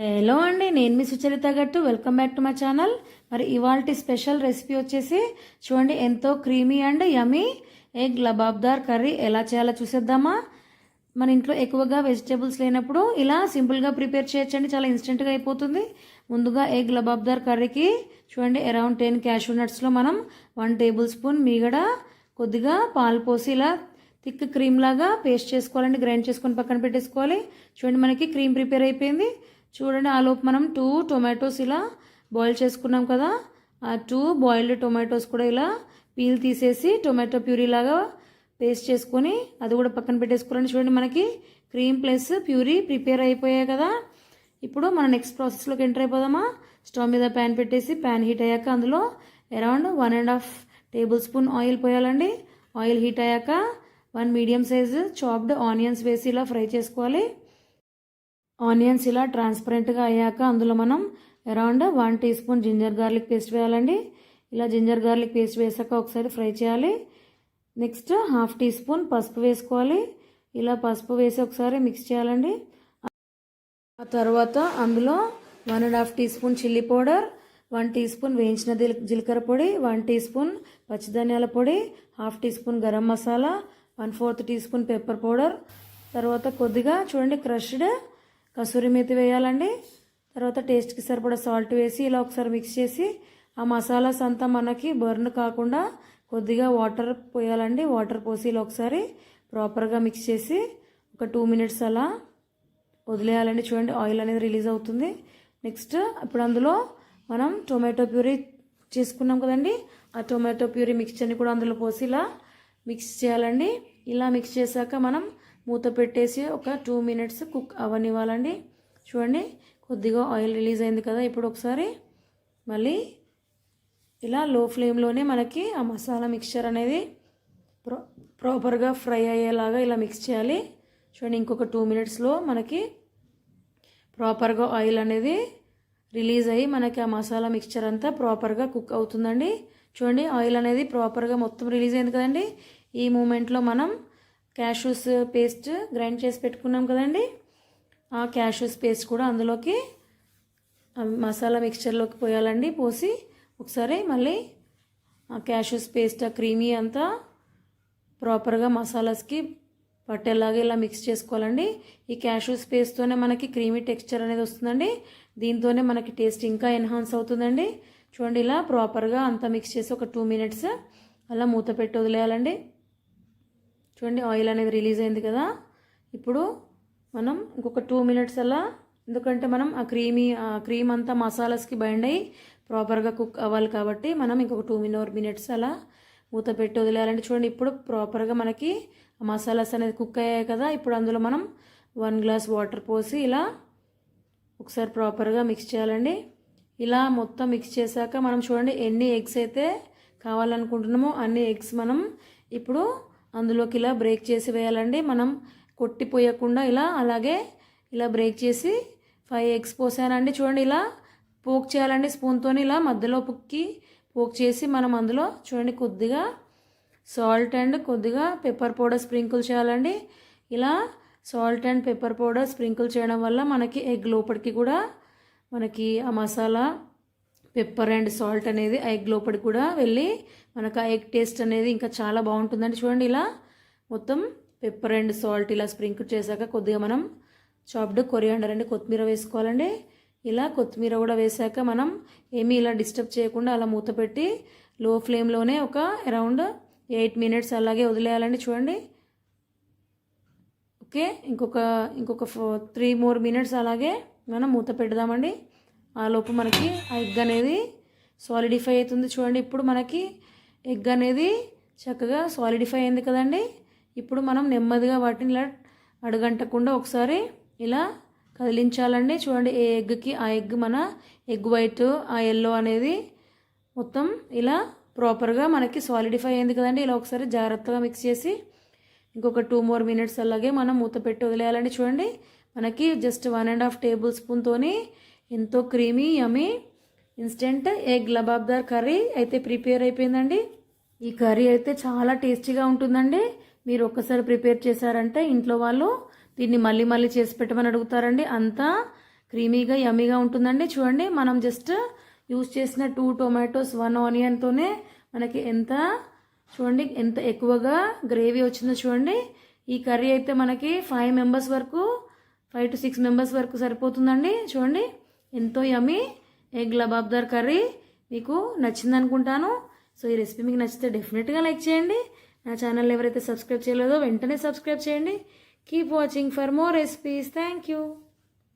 Hello అండి నేను మీ Sucharita Gattu. Welcome back to my channel మరి ఇవాళ స్పెషల్ రెసిపీ వచ్చేసి చూడండి ఎంతో creamy and yummy egg lababdar curry. ఎలా చేయాలో చూసేద్దామా? మన ఇంట్లో ఎక్కువగా వెజిటేబుల్స్ లేనప్పుడు ఇలా సింపుల్గా ప్రిపేర్ చేయొచ్చండి. చాలా ఇన్స్టెంట్గా అయిపోతుంది. ముందుగా ఎగ్ లబాబ్దార్ కర్రీకి చూడండి అరౌండ్ టెన్ క్యాషూ నట్స్లో మనం వన్ టేబుల్ స్పూన్ మీగడ కొద్దిగా పాలు పోసి ఇలా థిక్ క్రీమ్ లాగా పేస్ట్ చేసుకోవాలండి. గ్రైండ్ చేసుకొని పక్కన పెట్టేసుకోవాలి. చూడండి మనకి క్రీమ్ ప్రిపేర్ అయిపోయింది. చూడండి ఆ లోపు మనం టూ టొమాటోస్ ఇలా బాయిల్ చేసుకున్నాం కదా. ఆ టూ బాయిల్డ్ టొమాటోస్ కూడా ఇలా పీల్ తీసేసి టొమాటో ప్యూరీ లాగా పేస్ట్ చేసుకొని అది కూడా పక్కన పెట్టేసుకోవాలండి. చూడండి మనకి క్రీమ్ ప్లస్ ప్యూరీ ప్రిపేర్ అయిపోయాయి కదా. ఇప్పుడు మన నెక్స్ట్ ప్రాసెస్లోకి ఎంటర్ అయిపోదామా? స్టవ్ మీద ప్యాన్ పెట్టేసి ప్యాన్ హీట్ అయ్యాక అందులో around one and half tablespoon oil పోయాలండి. Oil heat అయ్యాక one medium size chopped onions వేసి ఇలా ఫ్రై చేసుకోవాలి. ఆనియన్స్ ఇలా ట్రాన్స్పరెంట్గా అయ్యాక అందులో మనం around one teaspoon ginger garlic paste వేయాలండి. ఇలా జింజర్ గార్లిక్ పేస్ట్ వేసాక ఒకసారి ఫ్రై చేయాలి. నెక్స్ట్ హాఫ్ టీ స్పూన్ పసుపు వేసుకోవాలి. ఇలా పసుపు వేసి ఒకసారి మిక్స్ చేయాలండి. ఆ తర్వాత అందులో one and half teaspoon chilli powder one teaspoon వేయించిన జీలకర్ర పొడి వన్ టీ స్పూన్ పచ్చిధనియాల పొడి half teaspoon garam masala one fourth teaspoon pepper powder. తర్వాత కొద్దిగా చూడండి క్రష్డ్ కసూరి మెతి వేయాలండి. తర్వాత టేస్ట్కి సరిపడా సాల్ట్ వేసి ఇలా ఒకసారి మిక్స్ చేసి ఆ మసాలాస్ అంతా మనకి బర్న్ కాకుండా కొద్దిగా వాటర్ పోయాలండి. వాటర్ పోసి ఇలా ఒకసారి ప్రాపర్గా మిక్స్ చేసి ఒక టూ మినిట్స్ అలా వదిలేయాలండి. చూడండి ఆయిల్ అనేది రిలీజ్ అవుతుంది. నెక్స్ట్ ఇప్పుడు అందులో మనం టొమాటో ప్యూరీ చేసుకున్నాం కదండి. ఆ టొమాటో ప్యూరీ మిక్స్చర్ని కూడా అందులో పోసి ఇలా మిక్స్ చేయాలండి. ఇలా మిక్స్ చేశాక మనం మూత పెట్టేసి ఒక టూ మినిట్స్ కుక్ అవనివ్వాలండి. చూడండి కొద్దిగా ఆయిల్ రిలీజ్ అయింది కదా ఇప్పుడు ఒకసారి మళ్ళీ ఇలా లో ఫ్లేమ్లోనే మనకి ఆ మసాలా మిక్చర్ అనేది ప్రో ప్రాపర్గా ఫ్రై అయ్యేలాగా ఇలా మిక్స్ చేయాలి. చూడండి ఇంకొక టూ మినిట్స్లో మనకి ప్రాపర్గా ఆయిల్ అనేది రిలీజ్ అయ్యి మనకి ఆ మసాలా మిక్చర్ అంతా ప్రాపర్గా కుక్ అవుతుందండి. చూడండి ఆయిల్ అనేది ప్రాపర్గా మొత్తం రిలీజ్ అయింది కదండి. ఈ మూమెంట్లో మనం క్యాషూస్ పేస్ట్ గ్రైండ్ చేసి పెట్టుకున్నాం కదండి. ఆ క్యాషూస్ పేస్ట్ కూడా అందులోకి మసాలా మిక్స్చర్లోకి పోయాలండి పోసి ఒకసారి మళ్ళీ ఆ క్యాషూస్ పేస్ట్ ఆ క్రీమీ అంతా ప్రాపర్గా మసాలాస్కి పట్టేలాగా ఇలా మిక్స్ చేసుకోవాలండి. ఈ క్యాషూస్ పేస్ట్తోనే మనకి క్రీమీ టెక్స్చర్ అనేది వస్తుందండి. దీంతోనే మనకి టేస్ట్ ఇంకా ఎన్హాన్స్ అవుతుందండి. చూడండి ఇలా ప్రాపర్గా అంతా మిక్స్ చేసి ఒక టూ మినిట్స్ అలా మూత పెట్టి వదిలేయాలండి. చూడండి ఆయిల్ అనేది రిలీజ్ అయింది కదా. ఇప్పుడు మనం ఇంకొక టూ మినిట్స్ అలా ఎందుకంటే మనం ఆ క్రీమీ ఆ క్రీమ్ అంతా మసాలాస్కి బైండ్ అయ్యి ప్రాపర్గా కుక్ అవ్వాలి కాబట్టి మనం ఇంకొక టూ మినోర్ మినిట్స్ అలా మూత పెట్టి వదిలేయాలంటే చూడండి ఇప్పుడు ప్రాపర్గా మనకి మసాలాస్ అనేది కుక్ అయ్యాయి కదా. ఇప్పుడు అందులో మనం వన్ గ్లాస్ వాటర్ పోసి ఇలా ఒకసారి ప్రాపర్గా మిక్స్ చేయాలండి. ఇలా మొత్తం మిక్స్ చేశాక మనం చూడండి ఎన్ని ఎగ్స్ అయితే కావాలనుకుంటున్నామో అన్ని ఎగ్స్ మనం ఇప్పుడు అందులోకి ఇలా బ్రేక్ చేసి వేయాలండి. మనం కొట్టిపోయకుండా ఇలా అలాగే ఇలా బ్రేక్ చేసి ఫైవ్ ఎగ్స్ పోసానండి. చూడండి ఇలా పోక్ చేయాలండి. స్పూన్తో ఇలా మధ్యలో పుక్కి పోక్ చేసి మనం అందులో చూడండి కొద్దిగా సాల్ట్ అండ్ కొద్దిగా పెప్పర్ పౌడర్ స్ప్రింకిల్ చేయాలండి. ఇలా salt and pepper powder sprinkle చేయడం వల్ల మనకి ఎగ్ లోపలికి కూడా మనకి ఆ మసాలా పెప్పర్ అండ్ సాల్ట్ అనేది ఆ ఎగ్ లోపలికి కూడా వెళ్ళి మనకు ఆ ఎగ్ టేస్ట్ అనేది ఇంకా చాలా బాగుంటుందండి. చూడండి ఇలా మొత్తం పెప్పర్ అండ్ సాల్ట్ ఇలా స్ప్రింకిల్ చేశాక కొద్దిగా మనం చాప్డ్ కొరియాండర్ అండి కొత్తిమీర వేసుకోవాలండి. ఇలా కొత్తిమీర కూడా వేసాక మనం ఏమీ ఇలా డిస్టర్బ్ చేయకుండా అలా మూత పెట్టి లో ఫ్లేమ్లోనే ఒక అరౌండ్ ఎయిట్ మినిట్స్ అలాగే వదిలేయాలండి. చూడండి. ఓకే ఇంకొక ఇంకొక త్రీ మోర్ మినిట్స్ అలాగే మనం మూత పెడదామండి. ఆ లోపు మనకి ఆ ఎగ్ అనేది సాలిడిఫై అవుతుంది. చూడండి ఇప్పుడు మనకి ఎగ్ అనేది చక్కగా సాలిడిఫై అయింది కదండి. ఇప్పుడు మనం నెమ్మదిగా వాటిని ఇలా అడుగంటకుండా ఒకసారి ఇలా కదిలించాలండి. చూడండి ఏ ఎగ్కి ఆ ఎగ్ మన ఎగ్ వైట్ ఆ ఎల్లో అనేది మొత్తం ఇలా ప్రాపర్గా మనకి సాలిడిఫై అయింది కదండి. ఇలా ఒకసారి జాగ్రత్తగా మిక్స్ చేసి ఇంకొక టూ మోర్ మినిట్స్ అలాగే మనం మూత పెట్టి వదిలేయాలండి. చూడండి మనకి just one and half table స్పూన్తోని ఎంతో creamy yummy instant egg lababdar curry అయితే ప్రిపేర్ అయిపోయిందండి. ఈ కర్రీ అయితే చాలా టేస్టీగా ఉంటుందండి. మీరు ఒక్కసారి ప్రిపేర్ చేశారంటే ఇంట్లో వాళ్ళు దీన్ని మళ్ళీ మళ్ళీ చేసి పెట్టమని అడుగుతారండి. అంతా క్రీమీగా యమ్మీగా ఉంటుందండి. చూడండి మనం జస్ట్ యూస్ చేసిన టూ టొమాటోస్ వన్ ఆనియన్తోనే మనకి ఎంత చూడండి ఎంత ఎక్కువగా గ్రేవీ వచ్చిందో చూడండి. ఈ కర్రీ అయితే మనకి ఫైవ్ మెంబర్స్ వరకు ఫైవ్ టు సిక్స్ మెంబర్స్ వరకు సరిపోతుందండి. చూడండి ఎంతో యమీ ఎగ్ లబాబ్దార్ కర్రీ మీకు నచ్చింది అనుకుంటాను సో ఈ రెసిపీ మీకు నచ్చితే డెఫినెట్గా లైక్ చేయండి. నా ఛానల్ ఎవరైతే సబ్స్క్రైబ్ చేయలేదో వెంటనే సబ్స్క్రైబ్ చేయండి. Keep watching for more recipes thank you